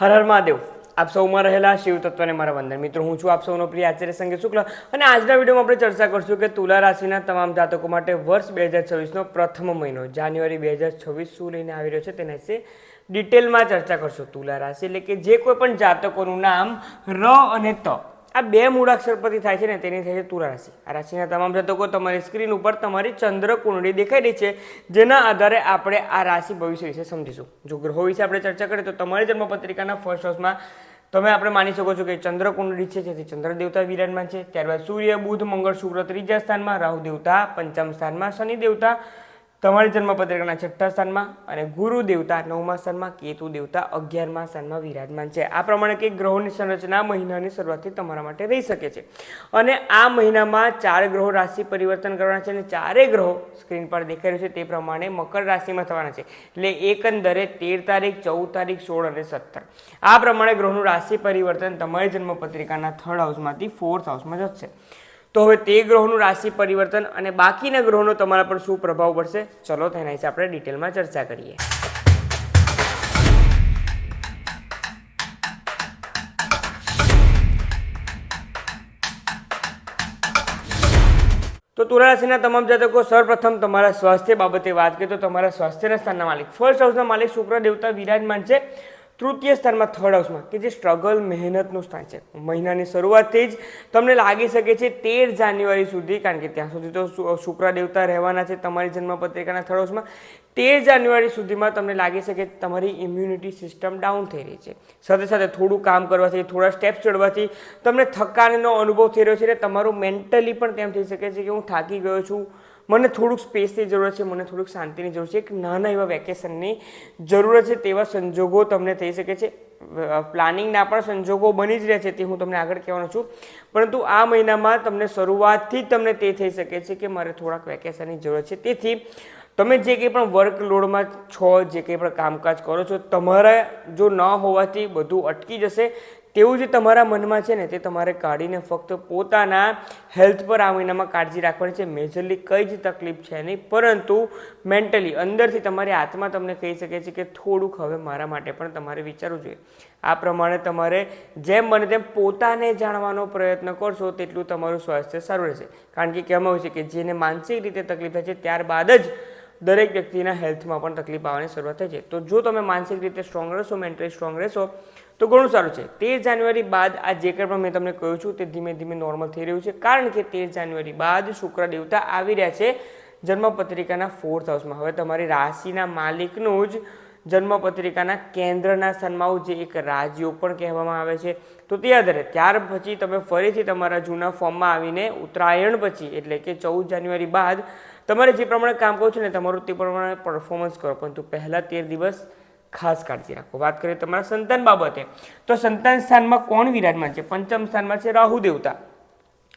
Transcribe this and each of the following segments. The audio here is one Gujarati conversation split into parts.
હર હર મહાદેવ. આપ સૌમાં રહેલા શિવ તત્વને મારા વંદન. મિત્રો, હું છું આપ સૌનો પ્રિય આચાર્ય સંગીત શુક્લ. અને આજના વિડીયોમાં આપણે ચર્ચા કરશું કે તુલા રાશિના તમામ જાતકો માટે વર્ષ બે હજાર છવ્વીસનો પ્રથમ મહિનો. જાન્યુઆરી બે હજાર છવ્વીસ શું લઈને આવી રહ્યો છે તેના વિશે ડિટેલમાં ચર્ચા કરશું. તુલા રાશિ એટલે કે જે કોઈ પણ જાતકોનું નામ ર અને ત. આ બે મૂળાક્ષર પરથી થાય છે ને તેની થાય છે તુલા રાશિ. આ રાશિના તમામ જાતકો તમારી સ્ક્રીન ઉપર તમારી ચંદ્ર કુંડળી દેખાઈ રહી છે, જેના આધારે આપણે આ રાશિ ભવિષ્ય વિશે સમજીશું. જો ગ્રહો વિશે આપણે ચર્ચા કરીએ તો તમારી જન્મપત્રિકાના ફર્સ્ટ હાઉસમાં તમે આપણે માની શકો છો કે ચંદ્ર કુંડળી છે, જેથી ચંદ્ર દેવતા વિરાજમાન છે. ત્યારબાદ સૂર્ય, બુધ, મંગળ, શુક્ર ત્રીજા સ્થાનમાં, રાહુ દેવતા પંચમ સ્થાનમાં, શનિ દેવતા તમારી જન્મપત્રિકાના છઠ્ઠા સ્થાનમાં અને ગુરુ દેવતા નવમા સ્થાનમાં, કેતુ દેવતા અગિયારમા સ્થાનમાં વિરાજમાન છે. આ પ્રમાણે કે ગ્રહોની સંરચના મહિનાની શરૂઆતથી તમારા માટે રહી શકે છે. અને આ મહિનામાં ચાર ગ્રહો રાશિ પરિવર્તન કરવાના છે અને ચારેય ગ્રહો સ્ક્રીન પર દેખાઈ રહ્યું છે. તે પ્રમાણે મકર રાશિમાં થવાના છે. એટલે એકંદરે તેર તારીખ, ચૌદ તારીખ, સોળ અને સત્તર. આ પ્રમાણે ગ્રહોનું રાશિ પરિવર્તન તમારી જન્મપત્રિકાના થર્ડ હાઉસમાંથી ફોર્થ હાઉસમાં જશે. તો હવે તે ગ્રહોનું રાશિ પરિવર્તન અને બાકીના ગ્રહોનો તમારા પર શું પ્રભાવ પડશે? ચલો, તેના વિશે આપણે ડિટેલમાં ચર્ચા કરીએ. તો તુલા રાશિના તમામ જાતકો સૌપ્રથમ તમારા સ્વાસ્થ્ય બાબતે વાત કરીએ તો તમારા સ્વાસ્થ્યના સ્થાનના માલિક. ફર્સ્ટ હાઉસના માલિક શુક્ર, દેવતા, વિરાજમાન છે. તૃતીય સ્થાનમાં થર્ડ હાઉસમાં કે જે સ્ટ્રગલ મહેનતનું સ્થાન છે. મહિનાની શરૂઆતથી જ તમને લાગી શકે છે તેર જાન્યુઆરી સુધી, કારણ કે ત્યાં સુધી તો શુક્ર દેવતા રહેવાના છે તમારી જન્મપત્રિકાના થર્ડ હાઉસમાં તેર જાન્યુઆરી સુધીમાં તમને લાગી શકે કે તમારી ઇમ્યુનિટી સિસ્ટમ ડાઉન થઈ રહી છે. સાથે સાથે થોડું કામ કરવાથી, થોડા સ્ટેપ્સ ચડવાથી તમને થકાનનો અનુભવ થઈ રહ્યો છે અને તમારું મેન્ટલી પણ તેમ થઈ શકે છે કે હું થાકી ગયો છું. મને થોડુંક સ્પેસની જરૂર છે, મને થોડુંક શાંતિની જરૂર છે, એક નાના એવા વેકેશનની જરૂરત છે તેવા સંજોગો તમને થઈ શકે છે. પ્લાનિંગના પણ સંજોગો બની જ રહ્યા છે તે હું તમને આગળ કહેવાનો છું. પરંતુ આ મહિનામાં તમને શરૂઆતથી જ તમને તે થઈ શકે છે કે મારે થોડાક વેકેશનની જરૂર છે. તેથી તમે જે કંઈ પણ વર્કલોડમાં છો, જે કંઈ પણ કામકાજ કરો છો, તમારા જો ન હોવાથી બધું અટકી જશે, તેવું જે તમારા મનમાં છે ને, તે તમારે કાઢીને ફક્ત પોતાના હેલ્થ પર આ મહિનામાં કાળજી રાખવાની છે. મેજરલી કઈ જ તકલીફ છે નહીં, પરંતુ મેન્ટલી અંદરથી તમારી આત્મા તમને કહી શકે છે કે થોડુંક હવે મારા માટે પણ તમારે વિચારવું જોઈએ. આ પ્રમાણે તમારે જેમ બને તેમ પોતાને જાણવાનો પ્રયત્ન કરશો, તેટલું તમારું સ્વાસ્થ્ય સારું રહેશે. કારણ કે કહેવામાં આવ્યું છે કે જેને માનસિક રીતે તકલીફ થાય છે, ત્યારબાદ જ દરેક વ્યક્તિના હેલ્થમાં પણ તકલીફ આવવાની શરૂઆત થાય છે. તો જો તમે માનસિક રીતે સ્ટ્રોંગ રહેશો મેન્ટલી સ્ટ્રોંગ રહેશો, તો ઘણું સારું છે. તેર જાન્યુઆરી બાદ આ જે કંઈ પણ મેં તમને કહ્યું છું તે ધીમે ધીમે નોર્મલ થઈ રહ્યું છે. કારણ કે તેર જાન્યુઆરી બાદ શુક્ર દેવતા આવી રહ્યા છે જન્મપત્રિકાના ફોર્થ હાઉસમાં હવે તમારી રાશિના માલિકનું જ જન્મપત્રિકાના કેન્દ્રના સ્થાનમાં જે એક રાજયોગ પણ કહેવામાં આવે છે. તો તે આધારે ત્યાર પછી તમે ફરીથી તમારા જૂના ફોર્મમાં આવીને ઉત્તરાયણ પછી, એટલે કે ચૌદ જાન્યુઆરી બાદ તમારે જે પ્રમાણે કામ કરો છો ને તમારું તે પ્રમાણે પરફોર્મન્સ કરો, પરંતુ પહેલાં તેર દિવસ ખાસ કાળજી રાખો. વાત કરીએ તમારા સંતાન બાબતે, તો સંતાન સ્થાનમાં કોણ વિરાજમાન છે? પંચમ સ્થાનમાં છે રાહુ દેવતા.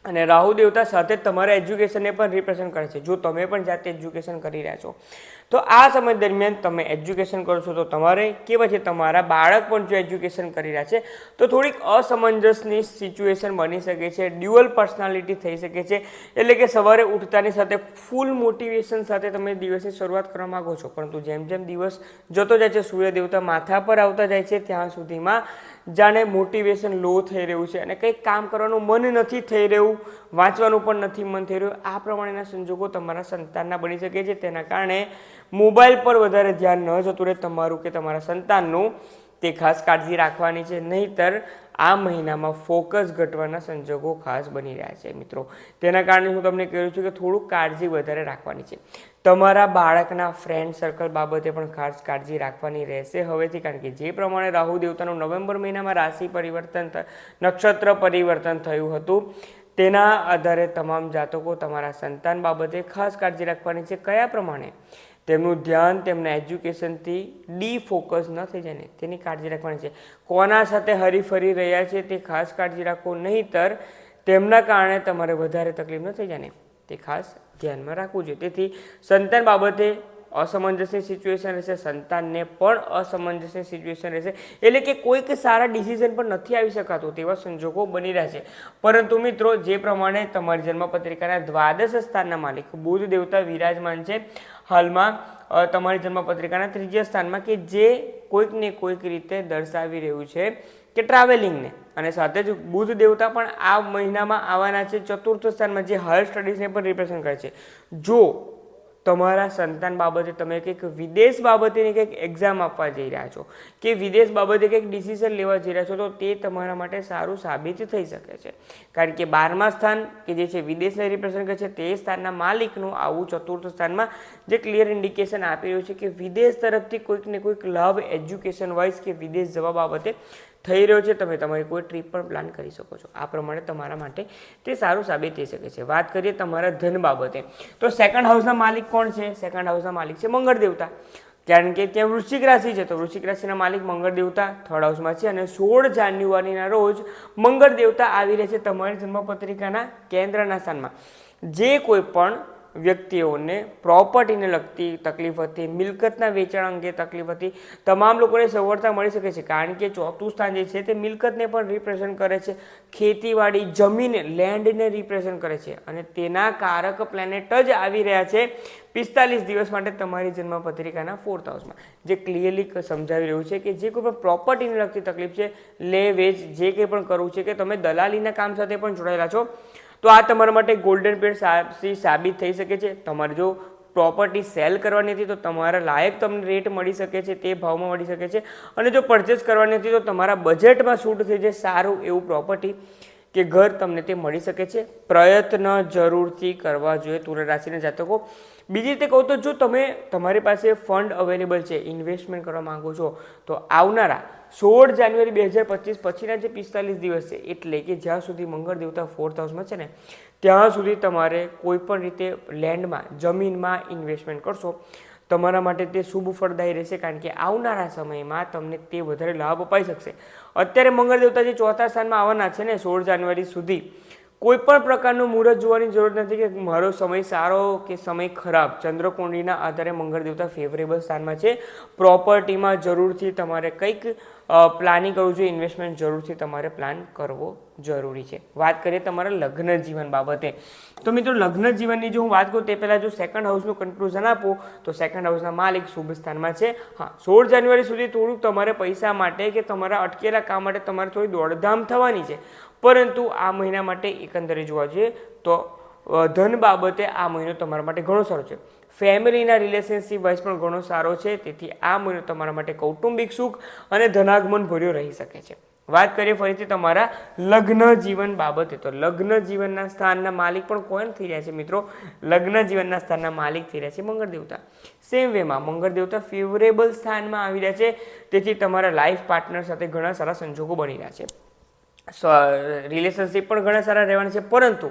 અને રાહુ દેવતા સાથે તમારા એજ્યુકેશનને પણ રિપ્રેઝન્ટ કરે છે. જો તમે પણ જાતે એજ્યુકેશન કરી રહ્યા છો, તો આ સમય દરમિયાન તમે એજ્યુકેશન કરો છો, તો તમારે કે પછી તમારા બાળક પણ જો એજ્યુકેશન કરી રહ્યા છે, તો થોડીક અસમંજસની સિચ્યુએશન બની શકે છે ડ્યુઅલ પર્સનાલિટી થઈ શકે છે, એટલે કે સવારે ઉઠતાની સાથે ફૂલ મોટિવેશન સાથે તમે દિવસની શરૂઆત કરવા માગો છો. પરંતુ જેમ જેમ દિવસ જતો જાય છે, સૂર્ય દેવતા માથા પર આવતા જાય છે, ત્યાં સુધીમાં જાણે મોટિવેશન લો થઈ રહ્યું છે અને કંઈક કામ કરવાનું મન નથી થઈ રહ્યું વાંચવાનું પણ નથી મન થઈ રહ્યું. આ પ્રમાણેના સંજોગો તમારા સંતાનના બની શકે છે. તેના કારણે મોબાઈલ પર વધારે ધ્યાન ન જતું રહે તમારું કે તમારા સંતાનનું. તે ખાસ કાળજી રાખવાની છે. નહીંતર આ મહિનામાં ફોકસ ઘટવાના સંજોગો ખાસ બની રહ્યા છે મિત્રો. તેના કારણે હું તમને કહ્યું છું કે થોડુંક કાળજી વધારે રાખવાની છે. તમારા બાળકના ફ્રેન્ડ સર્કલ બાબતે પણ ખાસ કાળજી રાખવાની રહેશે હવેથી, કારણ કે જે પ્રમાણે રાહુ દેવતાનું નવેમ્બર મહિનામાં રાશિ પરિવર્તન નક્ષત્ર પરિવર્તન થયું હતું તેના આધારે તમામ જાતકો તમારા સંતાન બાબતે ખાસ કાળજી રાખવાની છે. કયા પ્રમાણે? તેમનું ધ્યાન, તેમના એજ્યુકેશનથી ડી ફોકસ ન થઈ જાય ને, તેની કાળજી રાખવાની છે. કોના સાથે હરીફરી રહ્યા છે તે ખાસ કાળજી રાખો, નહીંતર તેમના કારણે તમારે વધારે તકલીફ ન થઈ જાય ને, તે ખાસ ધ્યાનમાં રાખવું જોઈએ. તેથી સંતાન બાબતે અસમંજસની સિચ્યુએશન રહેશે, સંતાનને પણ અસમંજસની સિચ્યુએશન રહેશે. એટલે કે કોઈક સારા ડિસિઝન પણ નથી આવી શકાતું તેવા સંજોગો બની રહ્યા છે. પરંતુ મિત્રો, જે પ્રમાણે તમારી જન્મપત્રિકાના દ્વાદશ સ્થાનના માલિક બુધ દેવતા વિરાજમાન છે, હાલમાં તમારી જન્મપત્રિકાના ત્રીજા સ્થાનમાં કે જે કોઈકને કોઈક રીતે દર્શાવી રહ્યું છે કે ટ્રાવેલિંગને અને સાથે જ બુધ દેવતા પણ આ મહિનામાં આવવાના છે, ચતુર્થ સ્થાનમાં, જે હાયર સ્ટડીઝને પણ રિપ્રેઝન્ટ કરે છે. જો તમારા સંતાન બાબતે તમે કંઈક વિદેશ બાબતેની કંઈક એક્ઝામ આપવા જઈ રહ્યા છો, કે વિદેશ બાબતે કંઈક ડિસિઝન લેવા જઈ રહ્યા છો, તો તે તમારા માટે સારું સાબિત થઈ શકે છે. કારણ કે બારમા સ્થાન, કે જે છે વિદેશને રિપ્રેઝન્ટ કરે છે, તે સ્થાનના માલિકનું આવું ચતુર્થ સ્થાનમાં જે ક્લિયર ઇન્ડિકેશન આપી રહ્યું છે કે વિદેશ તરફથી કોઈક ને કોઈક લાભ એજ્યુકેશન વાઇઝ કે વિદેશ જવા બાબતે થઈ રહ્યો છે, તમે તમારી કોઈ ટ્રીપ પણ પ્લાન કરી શકો છો. આ પ્રમાણે તમારા માટે તે સારું સાબિત થઈ શકે છે. વાત કરીએ તમારા ધન બાબતે, તો સેકન્ડ હાઉસના માલિક કોણ છે? સેકન્ડ હાઉસના માલિક છે મંગળ દેવતા. કારણ કે ત્યાં વૃશ્ચિક રાશિ છે, તો વૃશ્ચિક રાશિના માલિક મંગળ દેવતા થર્ડ હાઉસમાં છે અને સોળ જાન્યુઆરીના રોજ મંગળ દેવતા આવી રહે છે તમારી જન્મપત્રિકાના કેન્દ્રના સ્થાનમાં. જે કોઈ પણ વ્યક્તિઓને પ્રોપર્ટીને લગતી તકલીફ હતી, મિલકતના વેચાણ અંગે તકલીફ હતી. તમામ લોકોને સગવડતા મળી શકે છે. કારણ કે ચોથું સ્થાન જે છે તે મિલકતને પણ રિપ્રેઝન્ટ કરે છે. ખેતીવાડી જમીન લેન્ડને રિપ્રેઝન્ટ કરે છે. અને તેના કારક પ્લેનેટ જ આવી રહ્યા છે. પિસ્તાલીસ દિવસ માટે તમારી જન્મપત્રિકાના ફોર્થ હાઉસમાં જે ક્લિયરલી સમજાવી રહ્યું છે કે જે કોઈ પણ પ્રોપર્ટીને લગતી તકલીફ છે, લે, વેચ, જે કંઈ પણ કરવું છે કે તમે દલાલીના કામ સાથે પણ જોડાયેલા છો. તો આ તમારા માટે ગોલ્ડન પેડ સાબિત થઈ શકે છે. તમારે જો પ્રોપર્ટી સેલ કરવાની હતી તો તમારા લાયક તમને રેટ મળી શકે છે, તે ભાવમાં મળી શકે છે. અને જો પરચેસ કરવાની હતી તો તમારા બજેટમાં શૂટ થઈ જાય સારું એવું પ્રોપર્ટી કે ઘર તમને તે મળી શકે છે. પ્રયત્ન જરૂરથી કરવા જોઈએ તુલા રાશિના જાતકો. બીજી રીતે કહું તો જો તમે તમારી પાસે ફંડ અવેલેબલ છે ઇન્વેસ્ટમેન્ટ કરવા માંગો છો, તો આવનારા સોળ જાન્યુઆરી બે હજાર પચીસ પછીના જે પિસ્તાલીસ દિવસ છે, એટલે કે જ્યાં સુધી મંગળ દેવતા ફોર્થ હાઉસમાં છે ને, ત્યાં સુધી તમારે કોઈ પણ રીતે લેન્ડમાં જમીનમાં ઇન્વેસ્ટમેન્ટ કરશો. તમારા માટે તે શુભ ફળદાયી રહેશે, કારણ કે આવનારા સમયમાં તમને તે વધારે લાભ અપાઈ શકશે. અત્યારે મંગળ દેવતા જે ચોથા સ્થાનમાં આવવાના છે ને સોળ જાન્યુઆરી સુધી. કોઈ પણ પ્રકારનું મુહૂર્ત જોવાની જરૂર નથી કે મારો સમય સારો કે સમય ખરાબ. ચંદ્રકુંડીના આધારે મંગળ દેવતા ફેવરેબલ સ્થાનમાં છે. પ્રોપર્ટીમાં જરૂરથી તમારે કંઈક પ્લાનિંગ કરવું જોઈએ ઇન્વેસ્ટમેન્ટ જરૂરથી તમારે પ્લાન કરવો જરૂરી છે. વાત કરીએ તમારા લગ્ન જીવન બાબતે. તો મિત્રો, લગ્ન જીવનની જો હું વાત કરું, તે પહેલાં જો સેકન્ડ હાઉસનું કન્ક્લુઝન આપું, તો સેકન્ડ હાઉસના માલિક શુભ સ્થાનમાં છે. હા, સોળ જાન્યુઆરી સુધી થોડુંક તમારે પૈસા માટે કે તમારા અટકેલા કામ માટે તમારે થોડી દોડધામ થવાની છે. પરંતુ આ મહિના માટે એકંદરે જોવા જઈએ તો ધન બાબતે આ મહિનો તમારા માટે ઘણો સારો છે. ફેમિલીના રિલેશનશિપ વાઇઝ પણ ઘણો સારો છે. તેથી આ મહિનો તમારા માટે કૌટુંબિક સુખ અને ધનાગમન ભર્યો રહી શકે છે. વાત કરીએ ફરીથી તમારા લગ્ન જીવન બાબતે. તો લગ્ન જીવનના સ્થાનના માલિક પણ કોણ થઈ રહ્યા છે મિત્રો? લગ્ન જીવનના સ્થાનના માલિક થઈ રહ્યા છે મંગળ દેવતા. સેમ વેમાં મંગળ દેવતા ફેવરેબલ સ્થાનમાં આવી રહ્યા છે. તેથી તમારા લાઈફ પાર્ટનર સાથે ઘણા સારા સંજોગો બની રહ્યા છે. રિલેશનશિપ પણ ઘણા સારા રહેવાના છે. પરંતુ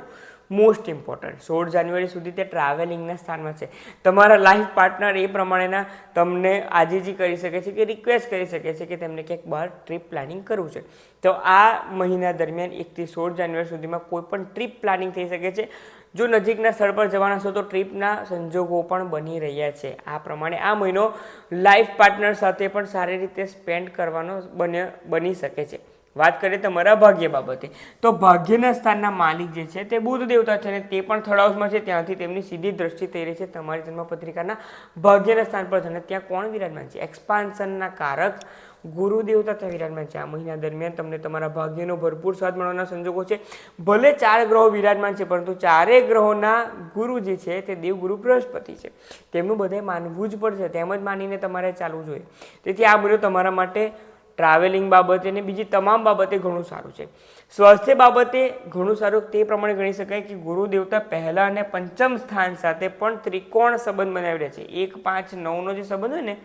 મોસ્ટ ઇમ્પોર્ટન્ટ સોળ જાન્યુઆરી સુધી તે ટ્રાવેલિંગના સ્થાનમાં છે. તમારા લાઈફ પાર્ટનર એ પ્રમાણેના તમને આજે જે કરી શકે છે કે રિક્વેસ્ટ કરી શકે છે કે તેમને ક્યાંક બહાર ટ્રીપ પ્લાનિંગ કરવું છે. તો આ મહિના દરમિયાન એકથી સોળ જાન્યુઆરી સુધીમાં કોઈ પણ ટ્રીપ પ્લાનિંગ થઈ શકે છે. જો નજીકના સ્થળ પર જવાના છો તો ટ્રીપના સંજોગો પણ બની રહ્યા છે. આ પ્રમાણે આ મહિનો લાઈફ પાર્ટનર સાથે પણ સારી રીતે સ્પેન્ડ કરવાનો બને બની શકે છે. વાત કરીએ તમારા ભાગ્ય બાબતે, તો ભાગ્યના સ્થાનના માલિક જે છે તે બુધ દેવતા છે અને તે પણ થર્ડ હાઉસમાં છે, ત્યાંથી તેમની સીધી દ્રષ્ટિ થઈ રહી છે તમારી જન્મપત્રિકાના ભાગ્યના સ્થાન પર અને ત્યાં કોણ વિરાજમાન છે? એક્સપાન્શનના કારક ગુરુ દેવતા ત્યાં વિરાજમાન છે. આ મહિના દરમિયાન તમને તમારા ભાગ્યનો ભરપૂર સ્વાદ મળવાના સંજોગો છે. ભલે ચાર ગ્રહો વિરાજમાન છે, પરંતુ ચારેય ગ્રહોના ગુરુ જે છે તે દેવગુરુ બૃહસ્પતિ છે. તેમનું બધે માનવું જ પડશે, તેમ જ માનીને તમારે ચાલવું જોઈએ. તેથી આ બધું તમારા માટે ટ્રાવેલિંગ બાબતે અને બીજી તમામ બાબતે ઘણું સારું છે. સ્વાસ્થ્ય બાબતે ઘણું સારું તે પ્રમાણે ગણી શકાય કે ગુરુ દેવતા પહેલા અને પંચમ સ્થાન સાથે પણ ત્રિકોણ સંબંધ બનાવી રહ્યા છે. એક, પાંચ, નવનો જે સંબંધ હોય ને,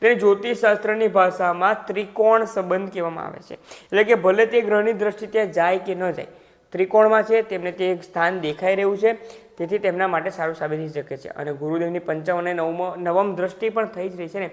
તેને જ્યોતિષશાસ્ત્રની ભાષામાં ત્રિકોણ સંબંધ કહેવામાં આવે છે. એટલે કે ભલે તે ગ્રહની દ્રષ્ટિ ત્યાં જાય કે ન જાય, ત્રિકોણમાં છે, તેમને તે એક સ્થાન દેખાઈ રહ્યું છે, તેથી તેમના માટે સારું સાબિત થઈ શકે છે. અને ગુરુદેવની પંચમ અને નવમ નવમ દ્રષ્ટિ પણ થઈ જ રહી છે ને.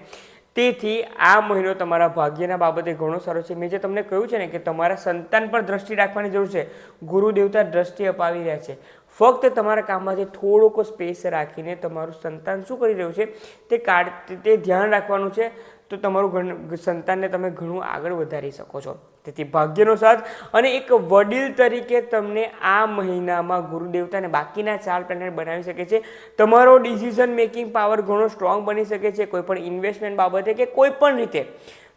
તેથી આ મહિનો તમારા ભાગ્યના બાબતે ઘણો સારો છે. મેં જે તમને કહ્યું છે ને કે તમારા સંતાન પર દ્રષ્ટિ રાખવાની જરૂર છે. ગુરુ દેવતા દ્રષ્ટિ અપાવી રહ્યા છે. ફક્ત તમારા કામમાંથી થોડોક સ્પેસ રાખીને તમારું સંતાન શું કરી રહ્યું છે? તે કાઢ, તે ધ્યાન રાખવાનું છે. તો તમારું સંતાનને તમે ઘણું આગળ વધારી શકો છો. તેથી ભાગ્યનો સાથ. અને એક વડીલ તરીકે તમને આ મહિનામાં ગુરુદેવતાને બાકીના ચાર પ્લેનેટ બનાવી શકે છે. તમારો ડિસિઝન મેકિંગ પાવર ઘણો સ્ટ્રોંગ બની શકે છે, કોઈ પણ ઇન્વેસ્ટમેન્ટ બાબતે કે કોઈ પણ રીતે.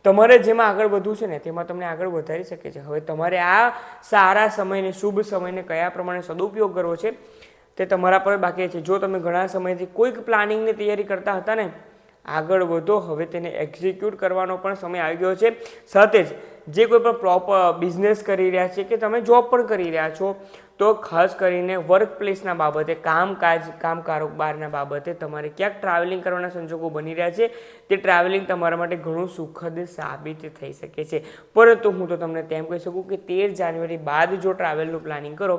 તમારે જેમાં આગળ વધવું છે ને, તેમાં તમને આગળ વધારી શકે છે. હવે તમારે આ સારા સમયને, શુભ સમયને કયા પ્રમાણે સદુપયોગ કરવો છે, તે તમારા પર બાકી છે. જો તમે ઘણા સમયથી કોઈક પ્લાનિંગની તૈયારી કરતા હતા ને, આગળ વધો. હવે તેને એક્ઝિક્યુટ કરવાનો પણ સમય આવી ગયો છે. સાથે જ જે કોઈ પણ પ્રોપર બિઝનેસ કરી રહ્યા છે કે તમે જોબ પણ કરી રહ્યા છો, તો ખાસ કરીને વર્ક પ્લેસના બાબતે, કામકાજ કામ કારોબારના બાબતે તમારે ક્યાંક ટ્રાવેલિંગ કરવાના સંજોગો બની રહ્યા છે, તે ટ્રાવેલિંગ તમારા માટે ઘણું સુખદ સાબિત થઈ શકે છે. પરંતુ હું તો તમને તેમ કહી શકું કે તેર જાન્યુઆરી બાદ જો ટ્રાવેલનું પ્લાનિંગ કરો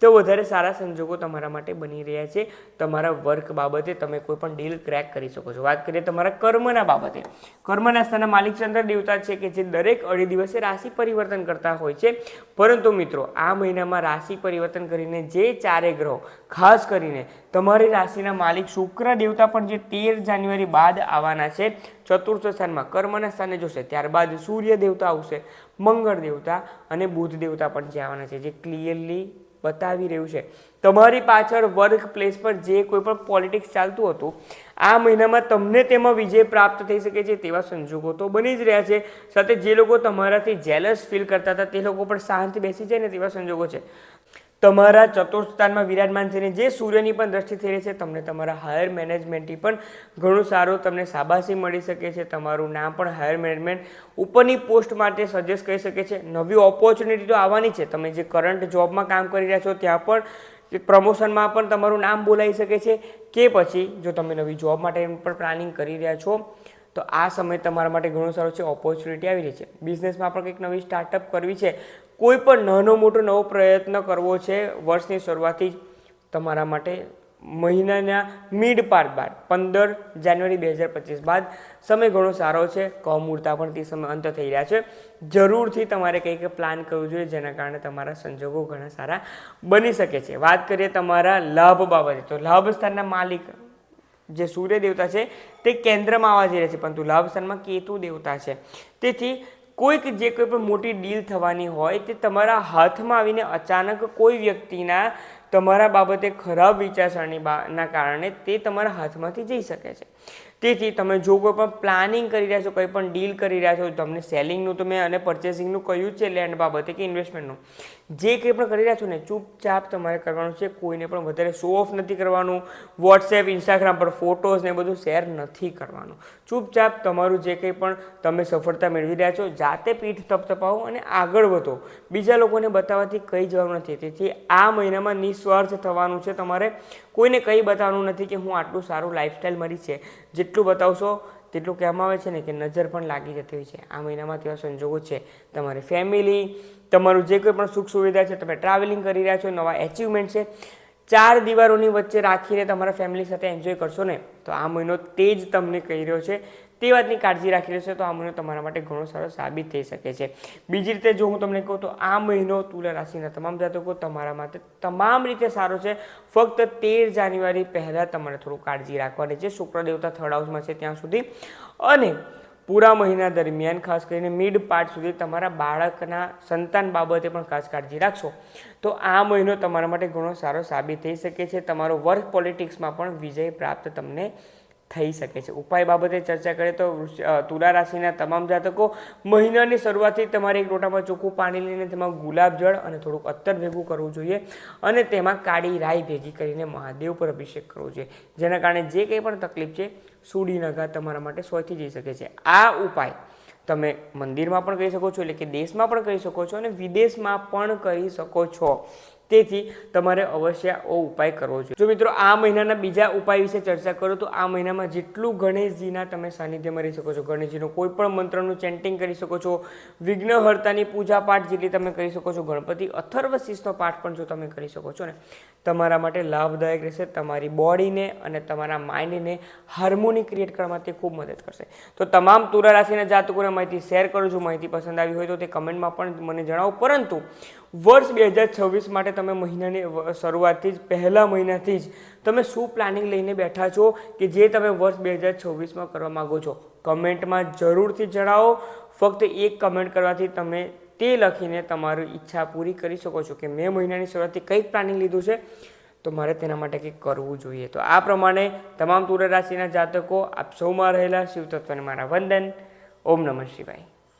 તો વધારે સારા સંજોગો તમારા માટે બની રહ્યા છે. તમારા વર્ક બાબતે તમે કોઈ પણ ડીલ ક્રેક કરી શકો છો. વાત કરીએ તમારા કર્મના બાબતે. કર્મના સ્થાનના માલિક ચંદ્ર દેવતા છે કે જે દરેક અઢી દિવસે રાશિ પરિવર્તન કરતા હોય છે. પરંતુ મિત્રો, આ મહિનામાં રાશિ પરિવર્તન કરીને જે ચારે ગ્રહો, ખાસ કરીને તમારી રાશિના માલિક શુક્ર દેવતા પણ જે તેર જાન્યુઆરી બાદ આવવાના છે, ચતુર્થ સ્થાનમાં કર્મના સ્થાને જોશે. ત્યારબાદ સૂર્ય દેવતા આવશે, મંગળ દેવતા અને બુધ દેવતા પણ જે આવવાના છે, જે ક્લિયરલી બતાવી રહ્યું છે. તમારી પાછળ વર્ક પ્લેસ પર જે કોઈ પણ પોલિટિક્સ ચાલતું હતું, આ મહિનામાં તમને તેમાં વિજય પ્રાપ્ત થઈ શકે છે તેવા સંજોગો તો બની જ રહ્યા છે. સાથે જે લોકો તમારાથી જેલસ ફીલ કરતા હતા તે લોકો પણ શાંત બેસી જાય ને તેવા સંજોગો છે. તમારા ચતુર્થ સ્થાનમાં વિરાજમાન થઈને જે સૂર્યની પણ દ્રષ્ટિ થઈ રહી છે, તમને તમારા હાયર મેનેજમેન્ટથી પણ ઘણું સારું તમને શાબાશી મળી શકે છે. તમારું નામ પણ હાયર મેનેજમેન્ટ ઉપરની પોસ્ટ માટે સજેસ્ટ કરી શકે છે. નવી ઓપોર્ચ્યુનિટી તો આવવાની છે. તમે જે કરંટ જોબમાં કામ કરી રહ્યા છો, ત્યાં પણ પ્રમોશનમાં પણ તમારું નામ બોલાઈ શકે છે. કે પછી જો તમે નવી જોબ માટે પણ પ્લાનિંગ કરી રહ્યા છો, તો આ સમય તમારા માટે ઘણો સારો છે. ઓપોર્ચ્યુનિટી આવી રહી છે. બિઝનેસમાં પણ કંઈક નવી સ્ટાર્ટઅપ કરવી છે કોઈ પણ નાનો મોટો નવો પ્રયત્ન કરવો છે વર્ષની શરૂઆતથી તમારા માટે મહિનાના મિડ પાર્ટ બાદ, પંદર જાન્યુઆરી બે હજાર પચીસ બાદ સમય ઘણો સારો છે કમૂર્તા પણ તે સમય અંત થઈ રહ્યા છે. જરૂરથી તમારે કંઈક પ્લાન કરવું જોઈએ જેના કારણે તમારા સંજોગો ઘણા સારા બની શકે છે. વાત કરીએ તમારા લાભ બાબતે, તો લાભ સ્થાનના માલિક જે સૂર્ય દેવતા છે તે કેન્દ્રમાં આવવા જઈ રહ્યા છે, પરંતુ લાભ સ્થાનમાં કેતુ દેવતા છે. તેથી કોઈક જે કોઈ પણ મોટી ડીલ થવાની હોય તે તમારા હાથમાં આવીને અચાનક કોઈ વ્યક્તિના તમારા બાબતે ખરાબ વિચારસરણીના કારણે તે તમારા હાથમાંથી જઈ શકે છે. તેથી તમે જો કોઈ પણ પ્લાનિંગ કરી રહ્યા છો, કોઈ પણ ડીલ કરી રહ્યા છો, તમને સેલિંગનું તો મેં અને પરચેસિંગનું કહ્યું છે લેન્ડ બાબતે કે ઇન્વેસ્ટમેન્ટનું જે કંઈ પણ કરી રહ્યા છો ને, ચૂપચાપ તમારે કરવાનું છે. કોઈને પણ વધારે શો ઓફ નથી કરવાનું. વોટ્સએપ ઇન્સ્ટાગ્રામ પર ફોટોઝ ને બધું શેર નથી કરવાનું. ચૂપચાપ તમારું જે કંઈ પણ તમે સફળતા મેળવી રહ્યા છો, જાતે પીઠ તપતપાવો અને આગળ વધો. બીજા લોકોને બતાવવાથી કંઈ જવાનું નથી. તેથી આ મહિનામાં નિસ્વાર્થ થવાનું છે તમારે. કોઈને કંઈ બતાવવાનું નથી કે હું આટલું સારું લાઈફસ્ટાઈલ મળી છે. જેટલું બતાવશો તેટલું કહેવામાં આવે છે ને કે નજર પણ લાગી જતી હોય છે. આ મહિનામાં તેવા સંજોગો છે. તમારી ફેમિલી તમારું જે કોઈ પણ સુખ સુવિધા છે, તમે ટ્રાવેલિંગ કરી રહ્યા છો, નવા એચિવમેન્ટ છે, ચાર દિવારોની વચ્ચે રાખીને તમારા ફેમિલી સાથે એન્જોય કરશો ને, તો આ મહિનો તે જ તમને કહી રહ્યો છે. તે વાતની કાળજી રાખી લેશો તો આ મહિનો તમારા માટે ઘણો સારો સાબિત થઈ શકે છે. બીજી રીતે જો હું તમને કહું તો આ મહિનો તુલા રાશિના તમામ જાતકો તમારા માટે તમામ રીતે સારો છે. ફક્ત તેર જાન્યુઆરી પહેલાં તમારે થોડું કાળજી રાખવાની છે. શુક્ર દેવતા થર્ડ હાઉસમાં છે ત્યાં સુધી. અને પૂરા મહિના દરમિયાન ખાસ કરીને મિડ પાર્ટ સુધી તમારા બાળકના સંતાન બાબતે પણ ખાસ કાળજી રાખશો. તો આ મહિનો તમારા માટે ઘણો સારો સાબિત થઈ શકે છે. તમારો વર્ક પોલિટિક્સમાં પણ વિજય પ્રાપ્ત તમને થઈ શકે છે. ઉપાય બાબતે ચર્ચા કરીએ તો તુલા રાશિના તમામ જાતકો મહિનાની શરૂઆતથી તમારે એક લોટામાં ચોખ્ખું પાણી લઈને તેમાં ગુલાબ જળ અને થોડુંક અત્તર ભેગું કરવું જોઈએ અને તેમાં કાળી રાઈ ભેગી કરીને મહાદેવ પર અભિષેક કરવો જોઈએ. જેના કારણે જે કંઈ પણ તકલીફ છે, સૂડી નગા તમારા માટે સોયથી જઈ શકે છે. આ ઉપાય તમે મંદિરમાં પણ કરી શકો છો, એટલે કે દેશમાં પણ કરી શકો છો અને વિદેશમાં પણ કરી શકો છો. તેથી તમારે અવશ્ય આ ઉપાય કરવો જોઈએ. જો મિત્રો, આ મહિનાના બીજા ઉપાય વિશે ચર્ચા કરો તો આ મહિનામાં જેટલું ગણેશજીના તમે સાનિધ્યમાં રહી શકો છો. ગણેશજીનો કોઈ પણ મંત્રનું ચેન્ટિંગ કરી શકો છો. વિઘ્નહર્તાની પૂજા પાઠ જેટલી તમે કરી શકો છો. ગણપતિ અથર્વ શીષનો પાઠ પણ જો તમે કરી શકો છો ને, તમારા માટે લાભદાયક રહેશે, તમારી બોડીને અને તમારા માઇન્ડને હાર્મોની ક્રિએટ કરવામાં તે ખૂબ મદદ કરશે. તો તમામ તુરા રાશિના જાતકોને માહિતી શેર કરું છું. માહિતી પસંદ આવી હોય તો તે કમેન્ટમાં પણ મને જણાવો. પરંતુ વર્ષ બે હજાર છવ્વીસ માટે તમે મહિનાની શરૂઆતથી જ, પહેલા મહિનાથી જ તમે શું પ્લાનિંગ લઈને બેઠા છો કે જે તમે વર્ષ બે હજાર છવ્વીસમાં કરવા માગો છો? કમેન્ટમાં જરૂરથી જણાવો. ફક્ત એક કમેન્ટ કરવાથી તમે તે લખીને તમારી ઈચ્છા પૂરી કરી શકો છો કે મેં મહિનાની શરૂઆતથી કંઈક પ્લાનિંગ લીધું છે? તો મારે તેના માટે કંઈક કરવું જોઈએ. તો આ પ્રમાણે તમામ તુલા રાશિના જાતકો આપ સૌમાં રહેલા. શિવ તત્વને મારા વંદન. ઓમ નમઃ શિવાય.